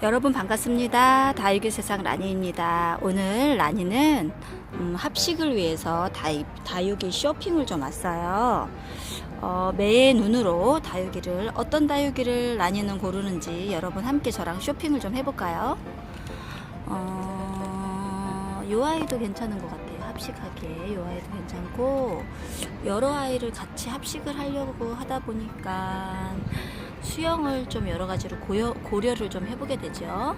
여러분 반갑습니다. 다육이 세상 라니입니다. 오늘 라니는 음, 합식을 위해서 다육, 다육이 쇼핑을 좀 왔어요. 어, 매의 눈으로 다육이를 어떤 다육이를 라니는 고르는지 여러분 함께 저랑 쇼핑을 좀 해볼까요? 어, 요 아이도 괜찮은 것 같아요. 합식하기에 요 아이도 괜찮고 여러 아이를 같이 합식을 하려고 하다 보니까 수영을 좀 여러 가지로 고려, 고려를 좀 해보게 되죠.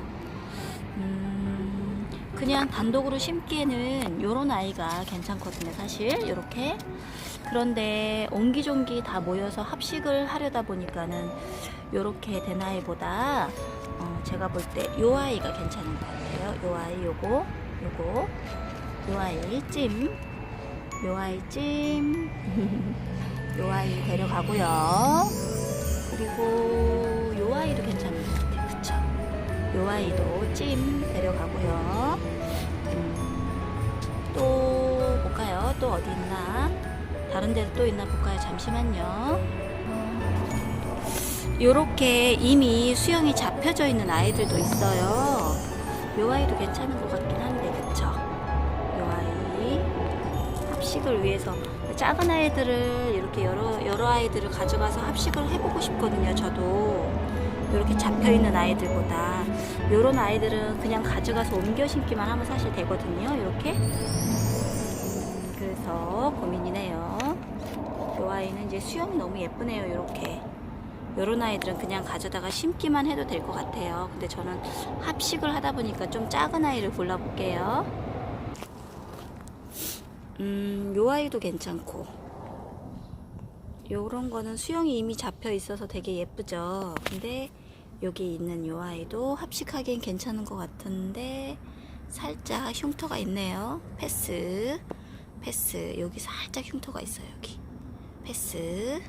음, 그냥 단독으로 심기에는 요런 아이가 괜찮거든요, 사실. 요렇게. 그런데 옹기종기 다 모여서 합식을 하려다 보니까는 요렇게 된 아이보다 어, 제가 볼 때 요 아이가 괜찮은 것 같아요. 요 아이 요거, 요거, 요 아이 찜, 요 아이 찜, 요 아이 데려가고요. 그리고 요 아이도 괜찮은 것 같아요. 그쵸? 요 아이도 찜 데려가고요. 음, 또 볼까요? 또 어디 있나? 다른 데도 또 있나 볼까요? 잠시만요. 요렇게 이미 수영이 잡혀져 있는 아이들도 있어요. 요 아이도 괜찮은 것 같긴 한데, 그쵸? 요 아이. 합식을 위해서 작은 아이들을 이렇게 여러, 여러 아이들을 가져가서 합식을 해보고 싶거든요, 저도. 이렇게 잡혀있는 아이들보다. 요런 아이들은 그냥 가져가서 옮겨 심기만 하면 사실 되거든요, 이렇게. 그래서 고민이네요. 요 아이는 이제 수영이 너무 예쁘네요, 이렇게. 요런 아이들은 그냥 가져다가 심기만 해도 될 것 같아요. 근데 저는 합식을 하다 보니까 좀 작은 아이를 골라볼게요. 음, 요 아이도 괜찮고. 요런 거는 수영이 이미 잡혀 있어서 되게 예쁘죠. 근데 여기 있는 요 아이도 합식하기엔 괜찮은 것 같은데 살짝 흉터가 있네요. 패스. 패스. 여기 살짝 흉터가 있어요. 여기. 패스.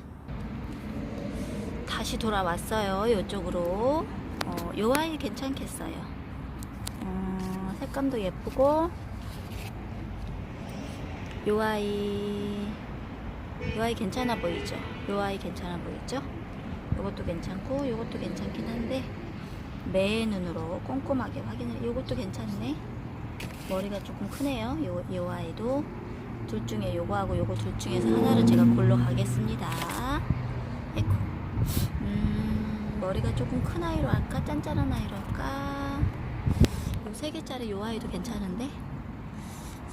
다시 돌아왔어요. 이쪽으로. 어, 요 아이 괜찮겠어요. 어, 색감도 예쁘고 요 아이 요 아이 괜찮아 보이죠? 요 아이 괜찮아 보이죠? 요것도 괜찮고 요것도 괜찮긴 한데 매 눈으로 꼼꼼하게 확인을 요것도 괜찮네. 머리가 조금 크네요. 요, 요 아이도. 둘 중에 요거하고 요거 둘 중에서 하나를 제가 골라 가겠습니다. 에코 음 머리가 조금 큰 아이로 할까? 짠짠한 아이로 할까? 요 세 개짜리 요 아이도 괜찮은데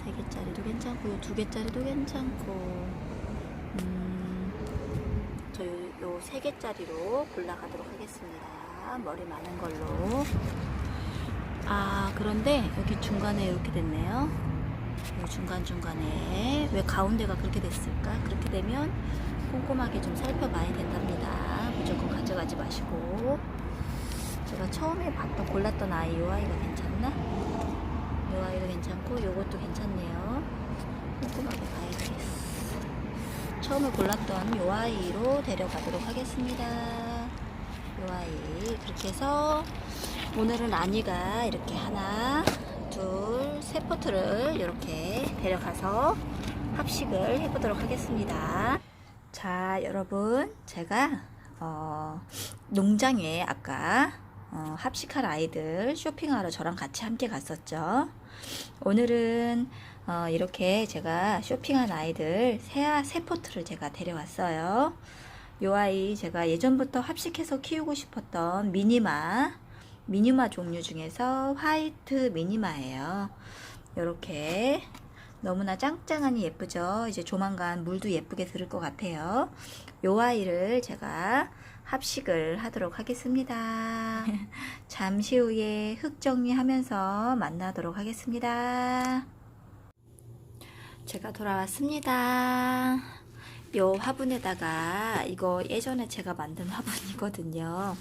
세 개짜리도 괜찮고 요 두 개짜리도 괜찮고 음, 저요 세 개짜리로 골라가도록 하겠습니다. 머리 많은 걸로. 아 그런데 여기 중간에 이렇게 됐네요. 이 중간 중간에 왜 가운데가 그렇게 됐을까? 그렇게 되면 꼼꼼하게 좀 살펴봐야 된답니다. 무조건 가져가지 마시고 제가 처음에 봤던 골랐던 아이 요 아이가 괜찮나? 요 아이도 괜찮고 요것도 괜찮네요. 꼼꼼하게 봐야 되겠어. 처음에 골랐던 요 아이로 데려가도록 하겠습니다. 요 아이 그렇게 해서 오늘은 아니가 이렇게 하나, 둘, 세 포트를 이렇게 데려가서 합식을 해보도록 하겠습니다. 자, 여러분, 제가 어, 농장에 아까 어, 합식할 아이들 쇼핑하러 저랑 같이 함께 갔었죠. 오늘은 어, 이렇게 제가 쇼핑한 아이들 세, 세 포트를 제가 데려왔어요. 요 아이 제가 예전부터 합식해서 키우고 싶었던 미니마, 미니마 종류 중에서 화이트 미니마예요. 이렇게 너무나 짱짱하니 예쁘죠? 이제 조만간 물도 예쁘게 들을 것 같아요. 요 아이를 제가 합식을 하도록 하겠습니다. 잠시 후에 흙 정리하면서 만나도록 하겠습니다. 제가 돌아왔습니다. 요 화분에다가 이거 예전에 제가 만든 화분이거든요.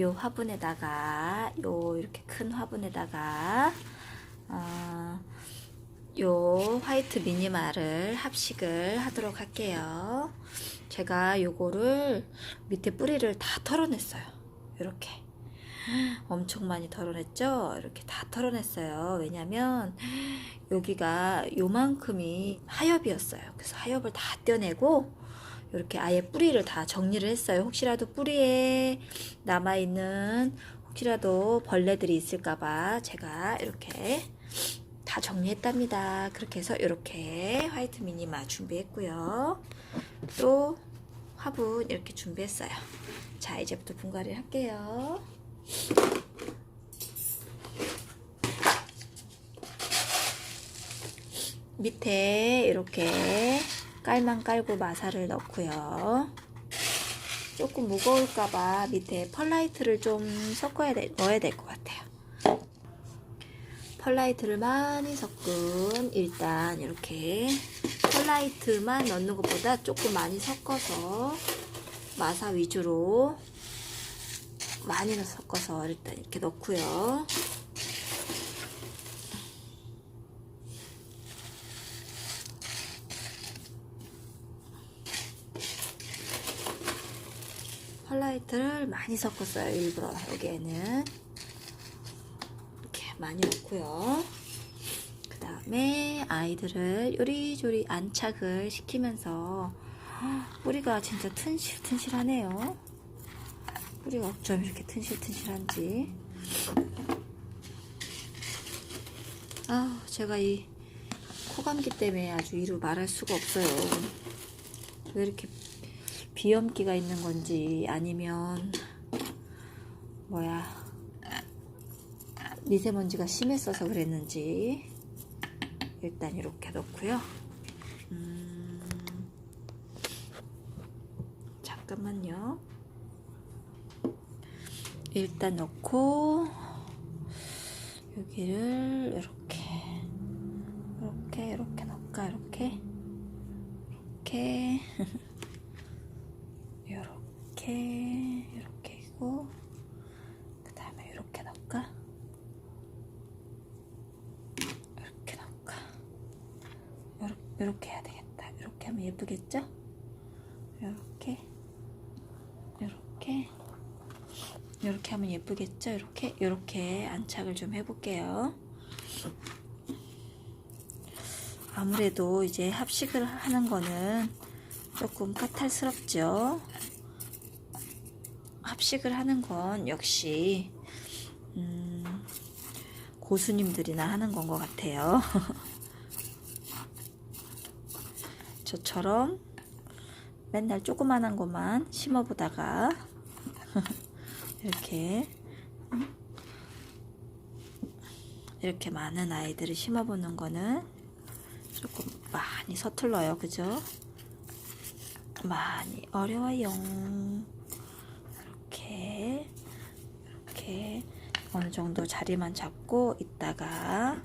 요 화분에다가 요 이렇게 큰 화분에다가 어, 요 화이트 미니마를 합식을 하도록 할게요. 제가 요거를 밑에 뿌리를 다 털어냈어요. 이렇게. 엄청 많이 털어냈죠? 이렇게 다 털어냈어요. 왜냐면 여기가 요만큼이 하엽이었어요. 그래서 하엽을 다 떼어내고 이렇게 아예 뿌리를 다 정리를 했어요. 혹시라도 뿌리에 남아있는 혹시라도 벌레들이 있을까봐 제가 이렇게 다 정리했답니다. 그렇게 해서 이렇게 화이트 미니마 준비했고요. 또 화분 이렇게 준비했어요. 자, 이제부터 분갈이를 할게요. 밑에 이렇게 깔만 깔고 마사를 넣고요. 조금 무거울까봐 밑에 펄라이트를 좀 섞어야 돼, 넣어야 될 것 같아요. 펄라이트를 많이 섞은 일단 이렇게 펄라이트만 넣는 것보다 조금 많이 섞어서 마사 위주로 많이 섞어서 일단 이렇게 넣고요. 펄라이트를 많이 섞었어요 일부러 여기에는 많이 넣고요. 그 다음에 아이들을 요리조리 안착을 시키면서 뿌리가 진짜 튼실튼실하네요. 뿌리가 어쩜 이렇게 튼실튼실한지. 아 제가 이 코감기 때문에 아주 이루 말할 수가 없어요. 왜 이렇게 비염기가 있는 건지 아니면 뭐야 미세먼지가 심했어서 그랬는지 일단 이렇게 넣고요. 음, 잠깐만요. 일단 넣고 여기를 이렇게 이렇게 이렇게 넣을까 이렇게 이렇게 이렇게 이렇게 있고 그 다음에 이렇게 넣을까 이렇게 넣을까 이렇게, 이렇게 해야 되겠다 이렇게 하면 예쁘겠죠? 이렇게. 이렇게. 이렇게 하면 예쁘겠죠? 이렇게. 이렇게 안착을 좀 해볼게요. 아무래도 이제 합식을 하는 거는 조금 까탈스럽죠. 합식을 하는 건 역시 음, 고수님들이나 하는 건 것 같아요. 저처럼 맨날 조그만한 것만 심어보다가 이렇게 이렇게 많은 아이들을 심어보는 거는 조금 많이 서툴러요, 그죠? 많이 어려워요. 이렇게 이렇게 어느 정도 자리만 잡고 있다가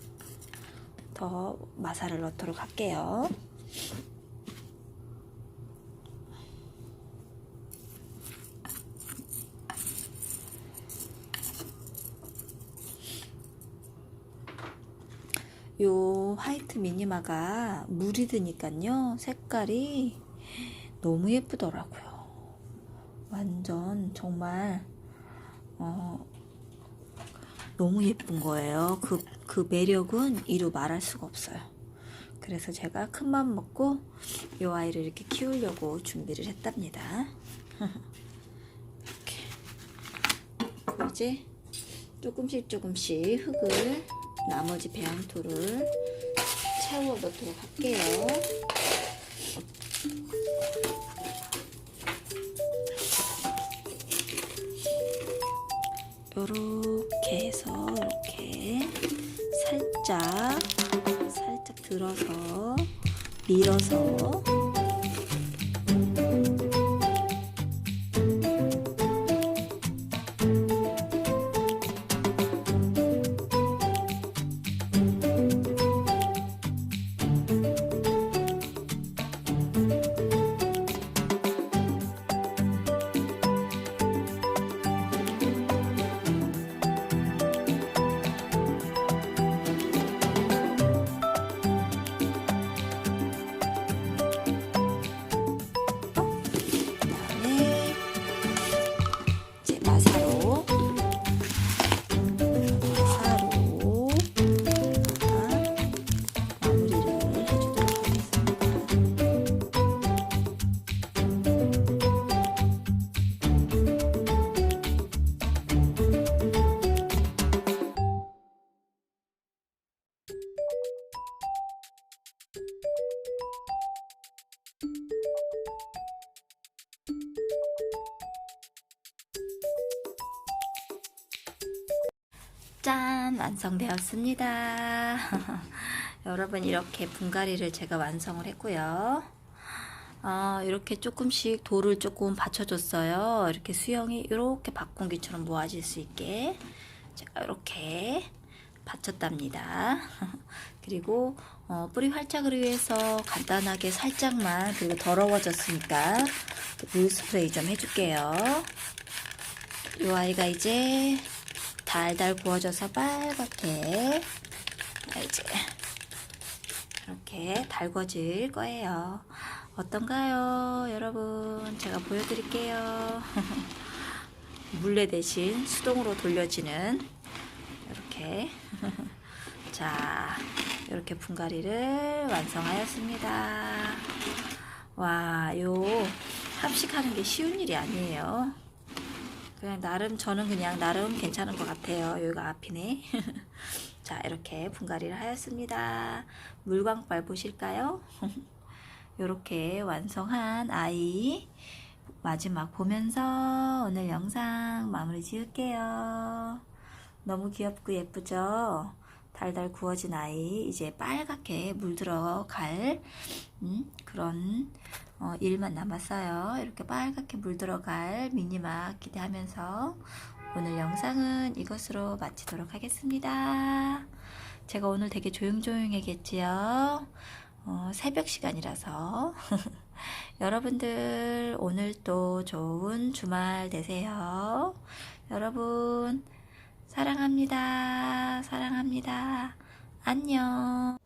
더 마사를 넣도록 할게요. 요 화이트 미니마가 물이 드니까요. 색깔이 너무 예쁘더라고요. 완전 정말 어, 너무 예쁜 거예요. 그, 그 매력은 이루 말할 수가 없어요. 그래서 제가 큰 맘 먹고 요 아이를 이렇게 키우려고 준비를 했답니다. 이렇게. 이제 조금씩 조금씩 흙을 나머지 배양토를 채워 넣도록 할게요. 요렇게 해서 이렇게 살짝 살짝 들어서 밀어서 짠! 완성되었습니다. 여러분, 이렇게 분갈이를 제가 완성을 했고요. 아, 이렇게 조금씩 돌을 조금 받쳐줬어요. 이렇게 수영이 이렇게 바꾼기처럼 모아질 수 있게. 제가 이렇게 받쳤답니다. 그리고 어, 뿌리 활착을 위해서 간단하게 살짝만 그리고 더러워졌으니까 물 스프레이 좀 해줄게요. 이 아이가 이제 달달 구워져서 빨갛게 이제 이렇게 달궈질 거예요. 어떤가요, 여러분? 제가 보여드릴게요. 물레 대신 수동으로 돌려지는 이렇게 자 이렇게 분갈이를 완성하였습니다. 와, 요 합식하는 게 쉬운 일이 아니에요. 그냥 나름 저는 그냥 나름 괜찮은 것 같아요. 여기가 앞이네. 자 이렇게 분갈이를 하였습니다. 물광발 보실까요? 이렇게 완성한 아이 마지막 보면서 오늘 영상 마무리 지을게요. 너무 귀엽고 예쁘죠? 달달 구워진 아이 이제 빨갛게 물들어갈 음, 그런 어, 일만 남았어요. 이렇게 빨갛게 물들어갈 미니막 기대하면서 오늘 영상은 이것으로 마치도록 하겠습니다. 제가 오늘 되게 조용조용하겠지요. 어, 새벽 시간이라서 여러분들 오늘 또 좋은 주말 되세요. 여러분 사랑합니다. 사랑합니다. 안녕.